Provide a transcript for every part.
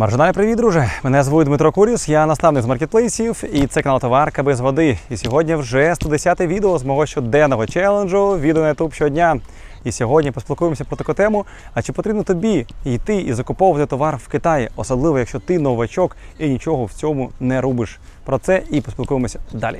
Маржинальний привіт, друже! Мене звуть Дмитро Куріс, я наставник з маркетплейсів, і це канал Товарка без води. І сьогодні вже 110 те відео з мого щоденного челенджу відео на YouTube щодня. І сьогодні поспілкуємося про таку тему. А чи потрібно тобі йти і закуповувати товар в Китаї, особливо якщо ти новачок і нічого в цьому не робиш? Про це і поспілкуємося далі.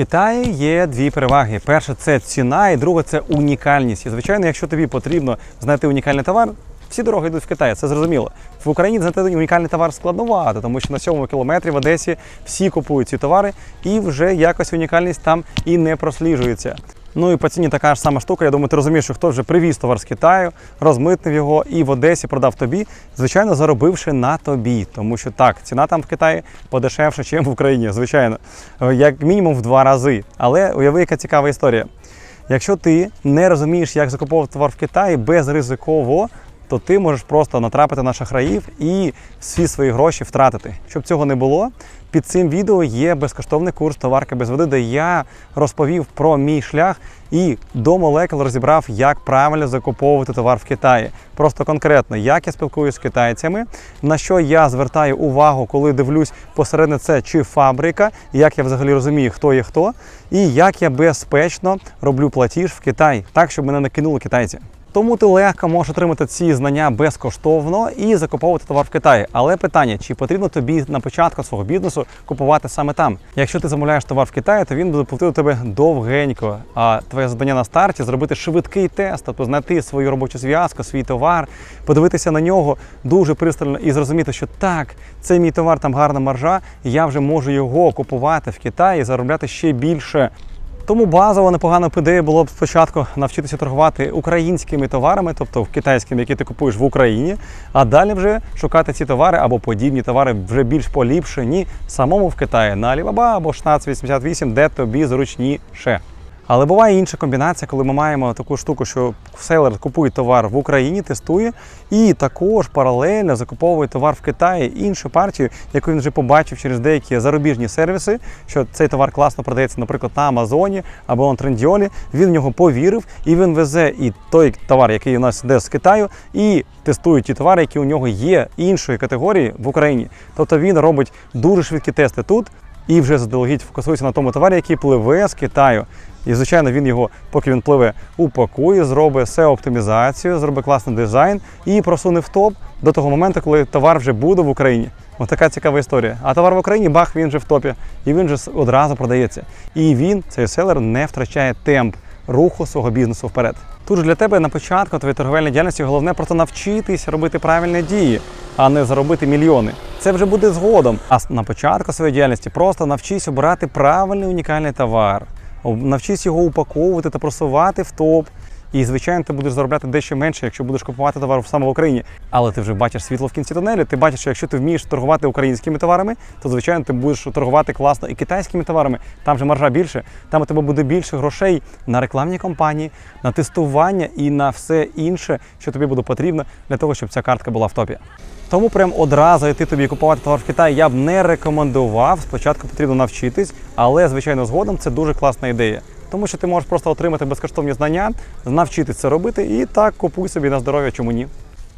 Китаї є дві переваги: перша це ціна, і друга це унікальність. І звичайно, якщо тобі потрібно знайти унікальний товар, всі дороги йдуть в Китай, це зрозуміло. В Україні знайти унікальний товар складновато, тому що на сьомому кілометрі в Одесі всі купують ці товари, і вже якось унікальність там і не просліджується. Ну і по ціні така ж сама штука. Я думаю, ти розумієш, що хто вже привіз товар з Китаю, розмитнив його і в Одесі продав тобі, звичайно, заробивши на тобі. Тому що так, ціна там в Китаї подешевша, ніж в Україні, звичайно, Е, як мінімум в два рази. Але уяви, яка цікава історія. Якщо ти не розумієш, як закуповувати товар в Китаї безризиково, то ти можеш просто натрапити на шахраїв і всі свої гроші втратити. Щоб цього не було, під цим відео є безкоштовний курс товарка без води, де я розповів про мій шлях і до молекул розібрав, як правильно закуповувати товар в Китаї. Просто конкретно, як я спілкуюся з китайцями, на що я звертаю увагу, коли дивлюсь посередне це чи фабрика, як я взагалі розумію, хто є хто, і як я безпечно роблю платіж в Китай, так щоб мене не кинули китайці. Тому ти легко можеш отримати ці знання безкоштовно і закуповувати товар в Китаї. Але питання, чи потрібно тобі на початку свого бізнесу купувати саме там? Якщо ти замовляєш товар в Китаї, то він буде платити тебе довгенько. А твоє завдання на старті зробити швидкий тест, тобто знайти свою робочу зв'язку, свій товар, подивитися на нього дуже пристально і зрозуміти, що так, це мій товар, там гарна маржа, я вже можу його купувати в Китаї і заробляти ще більше. Тому базово непогана ідея було б спочатку навчитися торгувати українськими товарами, тобто китайськими, які ти купуєш в Україні, а далі вже шукати ці товари або подібні товари вже більш поліпшені самому в Китаї на Alibaba або 1688, де тобі зручніше. Але буває інша комбінація, коли ми маємо таку штуку, що селер купує товар в Україні, тестує, і також паралельно закуповує товар в Китаї іншу партію, яку він вже побачив через деякі зарубіжні сервіси, що цей товар класно продається, наприклад, на Амазоні або на Трендіолі. Він в нього повірив, і він везе і той товар, який у нас йде з Китаю, і тестує ті товари, які у нього є іншої категорії в Україні. Тобто він робить дуже швидкі тести тут. І вже заздалегідь фокусується на тому товарі, який пливе з Китаю. І, звичайно, він його, поки він пливе, упакує, зробить SEO-оптимізацію, зробить класний дизайн і просуне в топ до того моменту, коли товар вже буде в Україні. Ось така цікава історія. А товар в Україні бах, він вже в топі, і він вже одразу продається. І він, цей селер, не втрачає темп руху свого бізнесу вперед. Тут ж для тебе на початку твоєї торговельної діяльності головне просто навчитись робити правильні дії, а не заробити мільйони. Це вже буде згодом. А на початку своєї діяльності просто навчись обирати правильний унікальний товар, навчись його упаковувати та просувати в топ. І, звичайно, ти будеш заробляти дещо менше, якщо будеш купувати товар саме в Україні. Але ти вже бачиш світло в кінці тунелю. Ти бачиш, що якщо ти вмієш торгувати українськими товарами, то звичайно ти будеш торгувати класно і китайськими товарами. Там же маржа більше, там у тебе буде більше грошей на рекламні кампанії, на тестування і на все інше, що тобі буде потрібно для того, щоб ця картка була в топі. Тому прям одразу йти тобі купувати товар в Китаї я б не рекомендував. Спочатку потрібно навчитись, але звичайно згодом це дуже класна ідея. Тому що ти можеш просто отримати безкоштовні знання, навчитись це робити і так купуй собі на здоров'я, чому ні.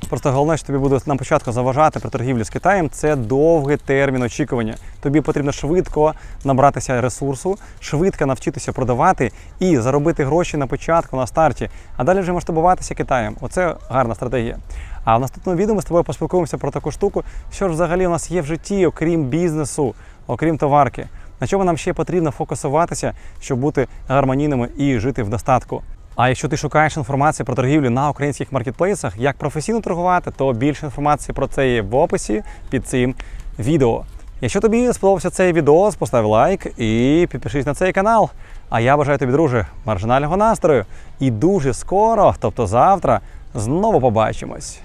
Просто головне, що тобі буде на початку заважати при торгівлі з Китаєм, це довгий термін очікування. Тобі потрібно швидко набратися ресурсу, швидко навчитися продавати і заробити гроші на початку, на старті, а далі вже масштабуватися Китаєм. Оце гарна стратегія. А в наступному відео ми з тобою поспілкуємося про таку штуку, що ж взагалі у нас є в житті, окрім бізнесу, окрім товарки. На чому нам ще потрібно фокусуватися, щоб бути гармонійними і жити в достатку. А якщо ти шукаєш інформацію про торгівлю на українських маркетплейсах, як професійно торгувати, то більше інформації про це є в описі під цим відео. Якщо тобі сподобався цей відео, постав лайк і підпишись на цей канал. А я бажаю тобі, друже, маржинального настрою. І дуже скоро, тобто завтра, знову побачимось.